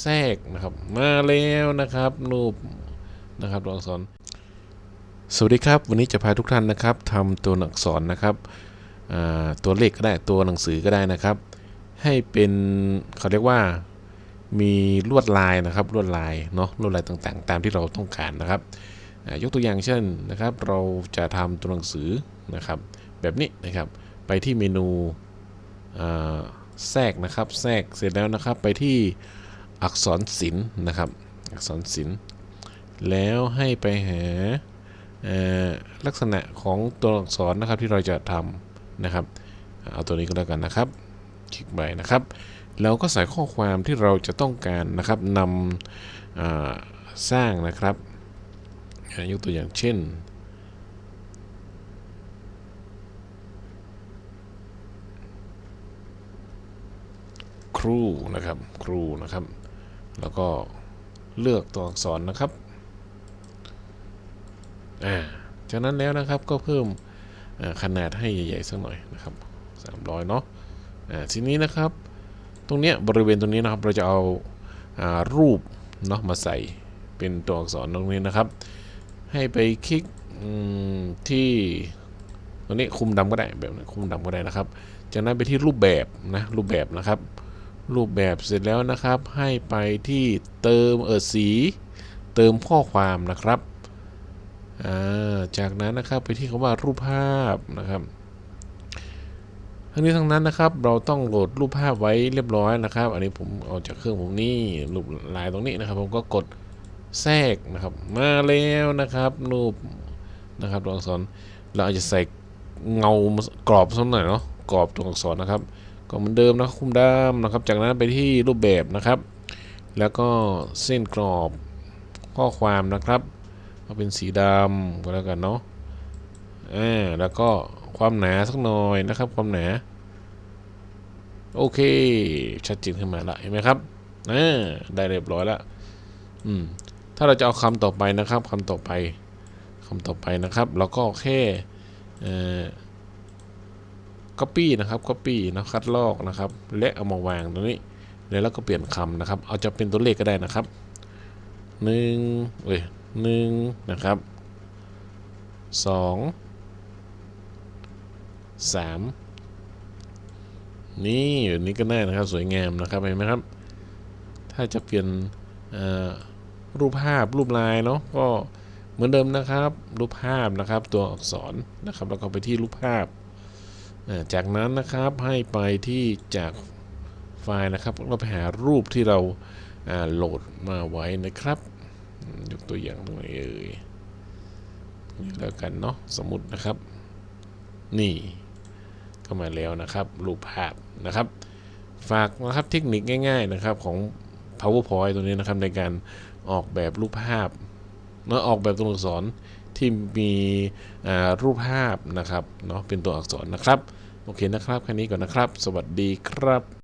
แทรกนะครับมาแล้วนะครับรูปนะครับตัวอักษร สวัสดีครับ วันนี้จะพาทุกท่านนะครับทำตัวอักษรนะครับตัวเลขก็ได้ตัวหนังสือก็ได้นะครับ ให้เป็นเขาเรียกว่ามีลวดลายนะครับลวดลายเนาะลวดลายต่างๆ ตามที่เราต้องการนะครับ ยกตัวอย่างเช่นนะครับ เราจะทำตัวหนังสือนะครับ แบบนี้นะครับ ไปที่เมนูแทรกนะครับ แทรกเสร็จแล้วนะครับไปที่อักษรศิลป์นะครับ อักษรศิลป์แล้วให้ไปหาลักษณะของตัวอักษรนะครับที่เราจะทำนะครับ เอาตัวนี้ก็แล้วกันนะครับ คลิกไปนะครับ แล้วก็ใส่ข้อความที่เราจะต้องการนะครับนำสร้างนะครับ ยกตัวอย่างเช่น ครูนะครับ ครูนะครับ แล้วก็เลือกตัวอักษรนะครับอ่าจากนั้นแล้วนะครับก็เพิ่มขนาดให้ใหญ่ๆสักหน่อยนะครับ 300 เนาะอ่าทีนี้นะครับ ตรงเนี้ยบริเวณตรงนี้นะครับเราจะเอาอารูปเนาะมาใส่เป็นตัวอักษรตรงนี้นะครับ ให้ไปคลิกที่ตรงนี้คุมดำก็ได้แบบนี้คุมดำก็ได้นะครับ จากนั้นไปที่รูปแบบนะรูปแบบนะครับ รูปแบบเสร็จแล้วนะครับ ให้ไปที่เติมเออสี เติมข้อความนะครับาจากนั้นนะครับไปที่คำว่ารูปภาพนะครับ ทั้งนี้ทั้งนั้นนะครับ เราต้องโหลดรูปภาพไว้เรียบร้อยนะครับ อันนี้ผมเอาจากเครื่องผมนี่รูปลายตรงนี้นะครับ ผมก็กด แทรกนะครับ มาแล้วนะครับรูปนะครับตัวอักษรเราอาจจะใส่เงากรอบสักหน่อยเนาะกรอบตัวอักษรนะครับ ก็เหมือนเดิมนะคุมด้ามนะครับ จากนั้นไปที่รูปแบบนะครับ แล้วก็เส้นกรอบข้อความนะครับเอาเป็นสีดำก็แล้วกันเนาะอ่าแล้วก็ความหนาสักหน่อยนะครับ ความหนาโอเค ชัดเจนขึ้นมาละเห็นไหมครับอ่าได้เรียบร้อยแล้วอืม ถ้าเราจะเอาคำต่อไปนะครับคำต่อไปคำต่อไปนะครับแล้วก็แค่เอ่อ copy นะครับ copy นะคัดลอกนะครับ และเอามาวางตรงนี้แล้วเราก็เปลี่ยนคำนะครับ เอาจะเป็นตัวเลขก็ได้นะครับหนึ่งเว้ยหนึ่งนะครับสองสามนี่แบบนี้ก็ได้นะครับ สวยงามนะครับเห็นไหมครับ ถ้าจะเปลี่ยนเอ่อ รูปภาพรูปลายเนาะก็เหมือนเดิมนะครับ รูปภาพนะครับ ตัวอักษรนะครับแล้วก็ไปที่รูปภาพ จากนั้นนะครับให้ไปที่จากไฟล์นะครับเราไปหารูปที่เราโหลดมาไว้นะครับ ยกตัวอย่างตรงไหนเอ่ยแล้วกันเนาะสมมตินะครับ นี่ก็มาแล้วนะครับ รูปภาพนะครับ ฝากนะครับเทคนิคง่าย ๆนะครับของ powerpoint ตัวนี้นะครับในการออกแบบรูปภาพเนาะออกแบบตัวอักษรที่มีรูปภาพนะครับเนาะเป็นตัวอักษรนะครับ โอเคนะครับ แค่นี้ก่อนนะครับ สวัสดีครับ